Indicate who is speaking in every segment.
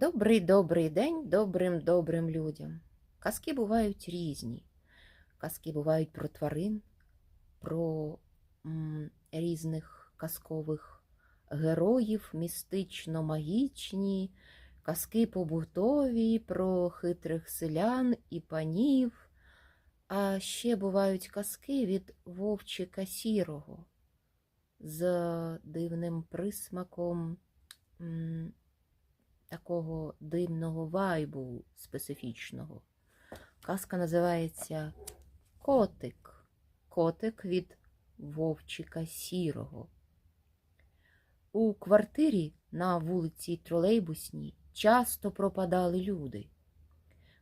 Speaker 1: Добрий добрий день добрим добрим людям. Казки бувають різні. Казки бувають про тварин, про м, різних казкових героїв, містично-магічні, казки побутові, про хитрих селян і панів. А ще бувають казки від вовчика сірого з дивним присмаком. м, такого дивного вайбу специфічного. Казка називається Котик. Котик від Вовчика Сірого. У квартирі на вулиці Тролейбусній часто пропадали люди.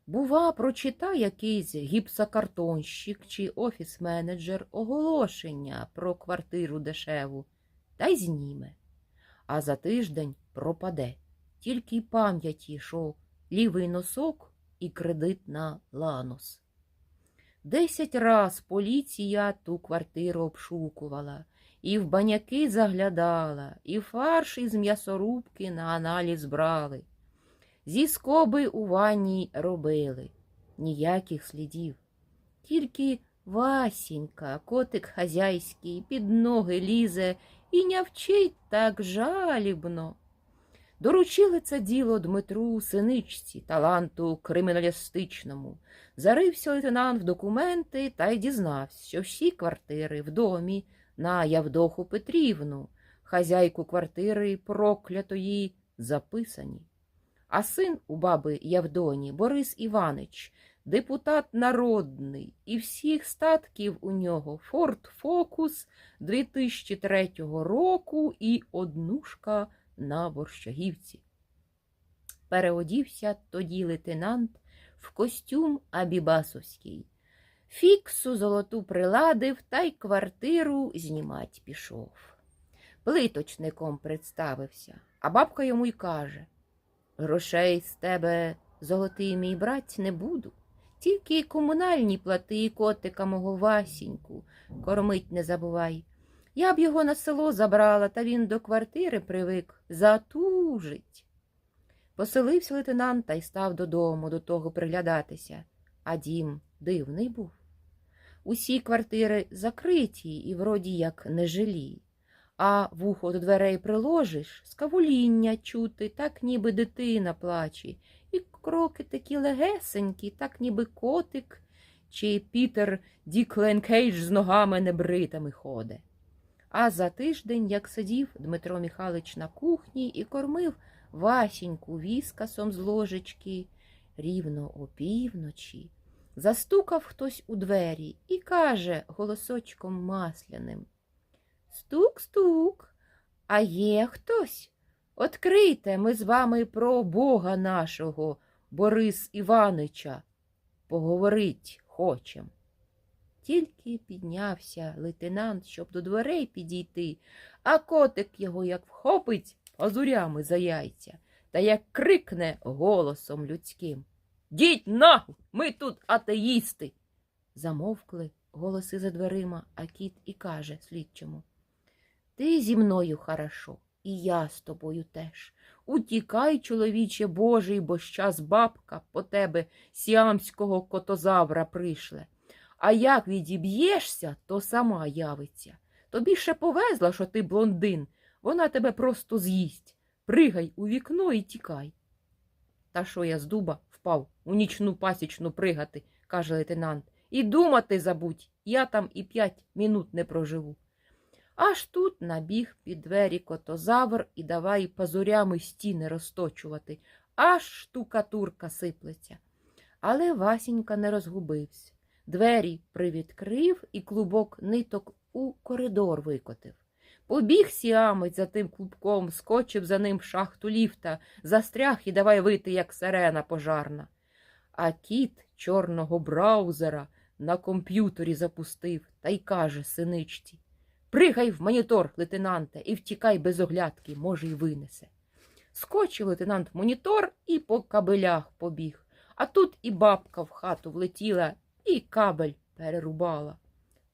Speaker 1: Бува, прочитай якийсь гіпсокартонщик чи офіс-менеджер оголошення про квартиру дешеву та й зніме, а за тиждень пропаде тільки й пам'яті, що лівий носок і кредит на ланос. Десять раз поліція ту квартиру обшукувала, і в баняки заглядала, і фарш із м'ясорубки на аналіз брали. Зі скоби у ванні робили ніяких слідів. Тільки Васінька, котик хазяйський, під ноги лізе і нявчить так жалібно. Доручили це діло Дмитру Синичці, таланту криміналістичному. Зарився лейтенант в документи та й дізнався, що всі квартири в домі на Явдоху Петрівну, хазяйку квартири проклятої, записані. А син у баби Явдоні Борис Іванич, депутат народний, і всіх статків у нього Форд Фокус 2003 року і однушка на борщагівці. Переодівся тоді лейтенант в костюм абібасовський. Фіксу золоту приладив та й квартиру знімать пішов. Плиточником представився, а бабка йому й каже Грошей з тебе, золотий мій брать, не буду. Тільки комунальні плати і котика мого Васіньку, кормить не забувай. Я б його на село забрала, та він до квартири привик затужить. Поселився лейтенант та й став додому до того приглядатися, а дім дивний був. Усі квартири закриті і вроді як нежилі, а вухо до дверей приложиш, скавуління чути, так ніби дитина плаче, і кроки такі легесенькі, так ніби котик, чи Пітер Діклен Кейдж з ногами небритими ходе. А за тиждень, як сидів Дмитро Михайлович на кухні і кормив Васіньку віскасом з ложечки, рівно опівночі, застукав хтось у двері і каже голосочком масляним Стук-стук, а є хтось? Открийте, ми з вами про Бога нашого, Борис Іванича. Поговорить хочем. Тільки піднявся лейтенант, щоб до дверей підійти, а котик його як вхопить пазурями за яйця та як крикне голосом людським Діть нахуй, ми тут атеїсти. Замовкли голоси за дверима, а кіт і каже слідчому Ти зі мною хорошо, і я з тобою теж. Утікай, чоловіче Божий, бо щас бабка по тебе сіамського котозавра пришле. А як відіб'єшся, то сама явиться. Тобі ще повезла, що ти блондин, вона тебе просто з'їсть. Пригай у вікно і тікай. Та що я з дуба впав у нічну пасічну пригати, каже лейтенант. І думати забудь, я там і п'ять минут не проживу. Аж тут набіг під двері котозавр і давай пазурями стіни розточувати, аж штукатурка сиплеться. Але Васінька не розгубився. Двері привідкрив і клубок ниток у коридор викотив. Побіг сіамець за тим клубком, скочив за ним шахту ліфта, застряг і давай вити, як сирена пожарна. А кіт чорного браузера на комп'ютері запустив та й каже синичці Пригай в монітор, лейтенанте, і втікай без оглядки, може, й винесе. Скочив лейтенант в монітор і по кабелях побіг. А тут і бабка в хату влетіла і кабель перерубала.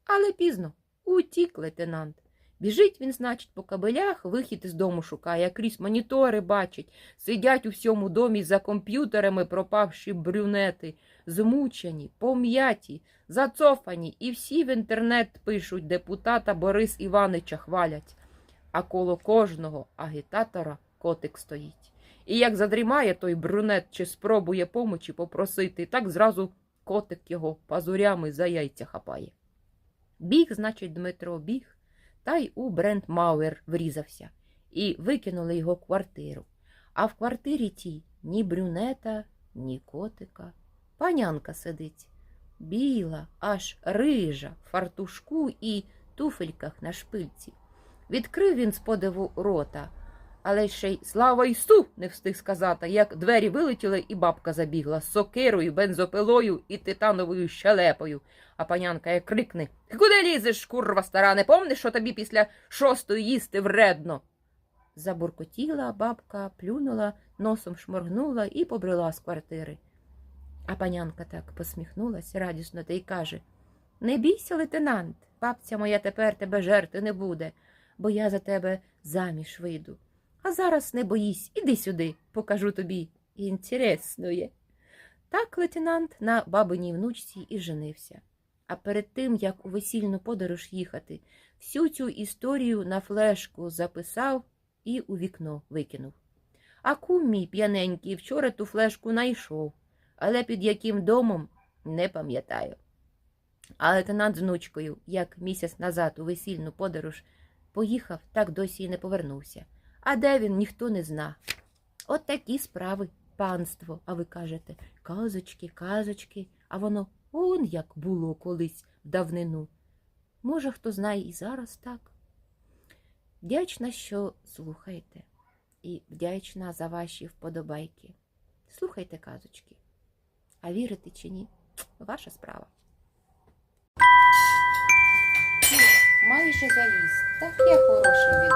Speaker 1: Але пізно утік лейтенант. Біжить він, значить, по кабелях, вихід із дому шукає, крізь монітори бачить, сидять у всьому домі за комп'ютерами пропавші брюнети, змучені, пом'яті, зацофані, і всі в інтернет пишуть депутата Борис Іванича хвалять. А коло кожного агітатора котик стоїть. І як задрімає той брюнет чи спробує помочі попросити, так зразу котик його пазурями за яйця хапає. Біг, значить, Дмитро біг, та й у Брент Мауер врізався, і викинули його квартиру. А в квартирі тій ні брюнета, ні котика. Панянка сидить, біла, аж рижа, фартушку і туфельках на шпильці. Відкрив він з подиву рота, але ще й слава Ісу не встиг сказати, як двері вилетіли, і бабка забігла з сокирою, бензопилою і титановою щелепою. А панянка як крикне Куди лізеш, курва стара, не помниш, що тобі після шостої їсти вредно? Забуркотіла бабка, плюнула, носом шморгнула і побрела з квартири. А панянка так посміхнулась радісно та й каже Не бійся, лейтенант, бабця моя тепер тебе жерти не буде, бо я за тебе заміж вийду. А зараз не боїсь, іди сюди, покажу тобі інтересноє. Так лейтенант на бабиній внучці і женився. А перед тим, як у весільну подорож їхати, всю цю історію на флешку записав і у вікно викинув. А кум мій п'яненький вчора ту флешку найшов, але під яким домом не пам'ятаю. А лейтенант з внучкою, як місяць назад у весільну подорож поїхав, так досі й не повернувся. А де він, ніхто не зна. От такі справи, панство, а ви кажете, казочки, казочки, а воно он як було колись в давнину. Може, хто знає і зараз так. Вдячна, що слухаєте, і вдячна за ваші вподобайки. Слухайте казочки. А вірите чи ні? Ваша справа. Майже заліз. Таке хороше відерце. Ну